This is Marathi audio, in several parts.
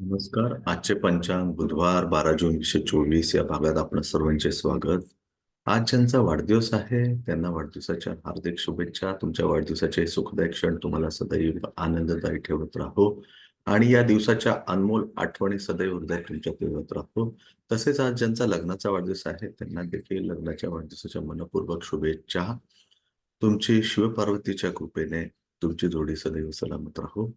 नमस्कार. आजचे पंचांग बुधवार बारा जून एकशे चोवीस या भागात आपण सर्वांचे स्वागत. आज ज्यांचा वाढदिवस आहे त्यांना वाढदिवसाच्या हार्दिक शुभेच्छा. तुमच्या वाढदिवसाचे सुखदायक क्षण तुम्हाला सदैव आनंददायी ठेवत राहो. आणि या दिवसाच्या अनमोल आठवणी सदैव हृदयात तुमच्या ठेवत राहतो तसेच आज ज्यांचा लग्नाचा वाढदिवस आहे त्यांना देखील लग्नाच्या वाढदिवसाच्या मनपूर्वक शुभेच्छा. तुमची शिवपार्वतीच्या कृपेने तुमची जोडी सदैव सलामत राहो.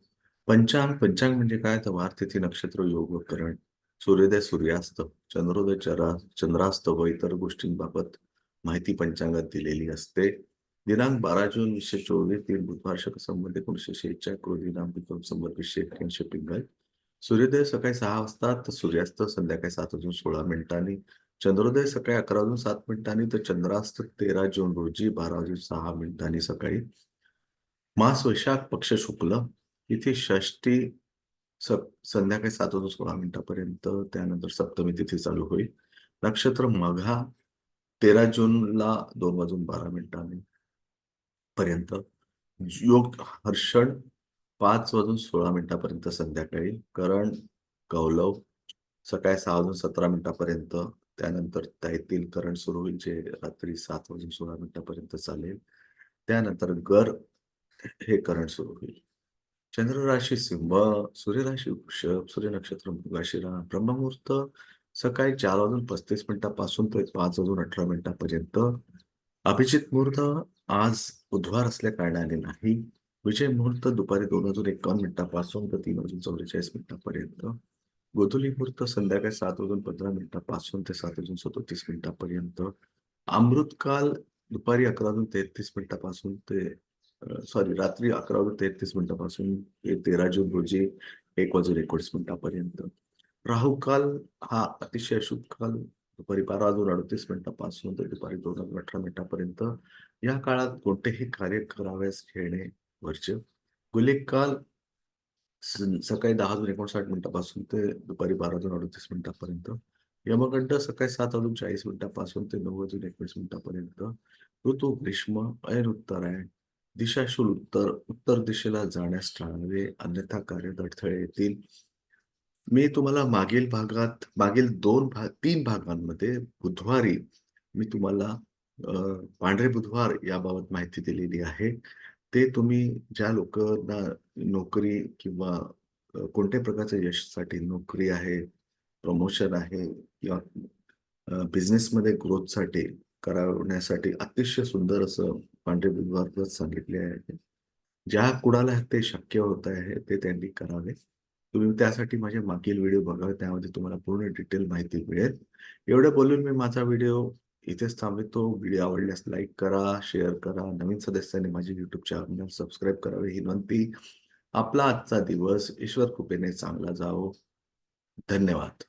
पंचांग पंचांग म्हणजे काय? तर वार तिथी नक्षत्र योग व करण. सूर्योदय सूर्यास्त चंद्रोदय चरा चंद्रास्त व इतर गोष्टींबाबत माहिती पंचांगात दिलेली असते. दिनांक बारा जून वीसशे चोवीस तीन बुधवार शक संबंध एकोणीसशे शेहेचाळ क्रोधी नाम विक्रम संबंध वीसशे एक्क्याऐंशी पिंगल. सूर्योदय सकाळी सहा वाजता तर सूर्यास्त संध्याकाळी सात वाजून सोळा मिनिटांनी. चंद्रोदय सकाळी अकरा वाजून सात मिनिटांनी तर चंद्रास्त तेरा जून रोजी बारा वाजून सहा मिनिटांनी सकाळी. मास वैशाख पक्ष शुक्ल इथे षष्टी स संध्याकाळी सात वाजून सोळा मिनिटापर्यंत त्यानंतर सप्तमी तिथी चालू होईल. नक्षत्र मघा तेरा जूनला दोन वाजून बारा मिनिटांनी पर्यंत. योग हर्षण पाच वाजून सोळा मिनिटापर्यंत संध्याकाळी. करण कौलव सकाळी सहा वाजून सतरा मिनिटापर्यंत. त्यानंतर तैतील करण सुरू होईल जे रात्री सात वाजून सोळा मिनिटापर्यंत चालेल. त्यानंतर गर हे करण सुरू होईल. चंद्रराशी सिंह सूर्य राशी वृषभ सूर्य नक्षत्र मृगाशिरा ब्रह्ममुहूर्त सकाळी चार वाजून पस्तीस मिनिटापासून ते पाच वाजून अठरा मिनिटापर्यंत. अभिजित मुहूर्त आज बुधवार असल्या कारणाने नाही. विजय मुहूर्त दुपारी दोन वाजून एकावन्न मिनिटापासून तर तीन वाजून चौवेचाळीस मिनिटापर्यंत. गोधुली मुहूर्त संध्याकाळी सात वाजून पंधरा मिनिटापासून ते सात वाजून सदोतीस मिनिटापर्यंत. अमृतकाल दुपारी अकरा वाजून तेहतीस मिनिटापासून ते सॉरी रात्री अकरा वाजून तेहतीस मिनिटापासून ते तेरा जून रोजी एक वाजून एकोणीस मिनिटापर्यंत. राहुकाल हा अतिशय शुभ काल. दुपारी बारा वाजून अडतीस मिनिटापासून ते दुपारी दोन वाजून अठरा मिनिटापर्यंत. या काळात कोणतेही कार्य कराव्यास घेणे वर्ज्य गुलिक काल सकाळी दहा वाजून एकोणसाठ मिनिटापासून ते दुपारी बारा वाजून अडतीस मिनिटापर्यंत. यमगंड सकाळी सात वाजून चाळीस मिनिटापासून ते नऊ वाजून एकवीस मिनिटापर्यंत. ऋतू ग्रीष्म अयन उत्तरायण दिशाशूल उत्तर उत्तर दिशेला जाण्यास टाळावे अन्यथा कार्यात अडथळे येतील. मी तुम्हाला मागील भागात मागील दोन भाग तीन भागांमध्ये बुधवारी मी तुम्हाला पांढरे बुधवार याबाबत माहिती दिलेली आहे. ते तुम्ही ज्या लोकांना नोकरी किंवा कोणत्या प्रकारच्या यशासाठी नोकरी आहे प्रमोशन आहे किंवा बिझनेसमध्ये ग्रोथसाठी करवण्यासाठी अतिशय सुंदर असं पांढरे बुधवार सांगितले आहे ज्या कुणाला ते शक्य होत आहे ते त्यांनी करावे. तुम्ही त्यासाठी माझे मागील व्हिडिओ बघा त्यामध्ये तुम्हाला पूर्ण डिटेल माहिती मिळेल. एवढे बोलून मी माझा व्हिडिओ इथेच थांबवतो. व्हिडिओ आवडल्यास लाईक करा शेअर करा. नवीन सदस्यांनी माझे युट्यूब चॅनल सबस्क्राईब करावे ही विनंती. आपला आजचा दिवस ईश्वर कृपेने चांगला जावो. धन्यवाद.